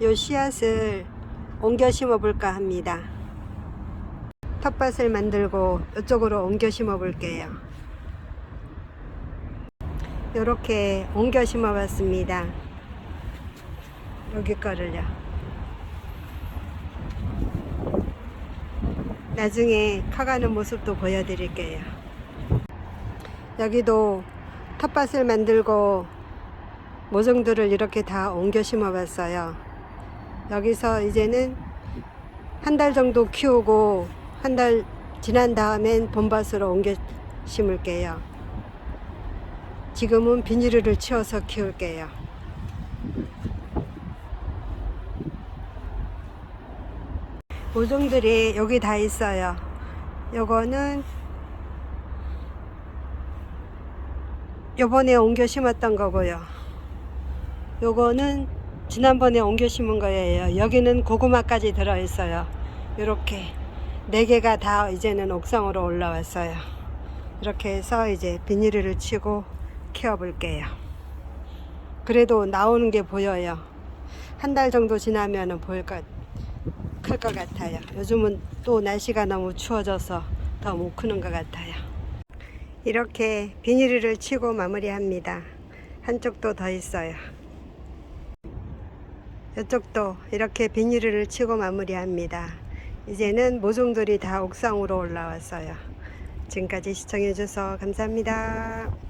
요 씨앗을 옮겨 심어 볼까 합니다. 텃밭을 만들고 이쪽으로 옮겨 심어 볼게요. 이렇게 옮겨 심어 봤습니다. 여기 거를요. 나중에 커가는 모습도 보여드릴게요. 여기도 텃밭을 만들고 모종들을 이렇게 다 옮겨 심어 봤어요. 여기서 이제는 한 달 정도 키우고 한 달 지난 다음엔 봄밭으로 옮겨 심을게요. 지금은 비닐을 치워서 키울게요. 모종들이 여기 다 있어요. 요거는 요번에 옮겨 심었던 거고요. 요거는 지난번에 옮겨 심은 거예요. 여기는 고구마까지 들어있어요. 이렇게 네 개가 다 이제는 옥상으로 올라왔어요. 이렇게 해서 이제 비닐을 치고 키워볼게요. 그래도 나오는 게 보여요. 한 달 정도 지나면 보일 것, 클 것 같아요. 요즘은 또 날씨가 너무 추워져서 더 못 크는 것 같아요. 이렇게 비닐을 치고 마무리합니다. 한쪽도 더 있어요. 이쪽도 이렇게 비닐을 치고 마무리합니다. 이제는 모종들이 다 옥상으로 올라왔어요. 지금까지 시청해주셔서 감사합니다.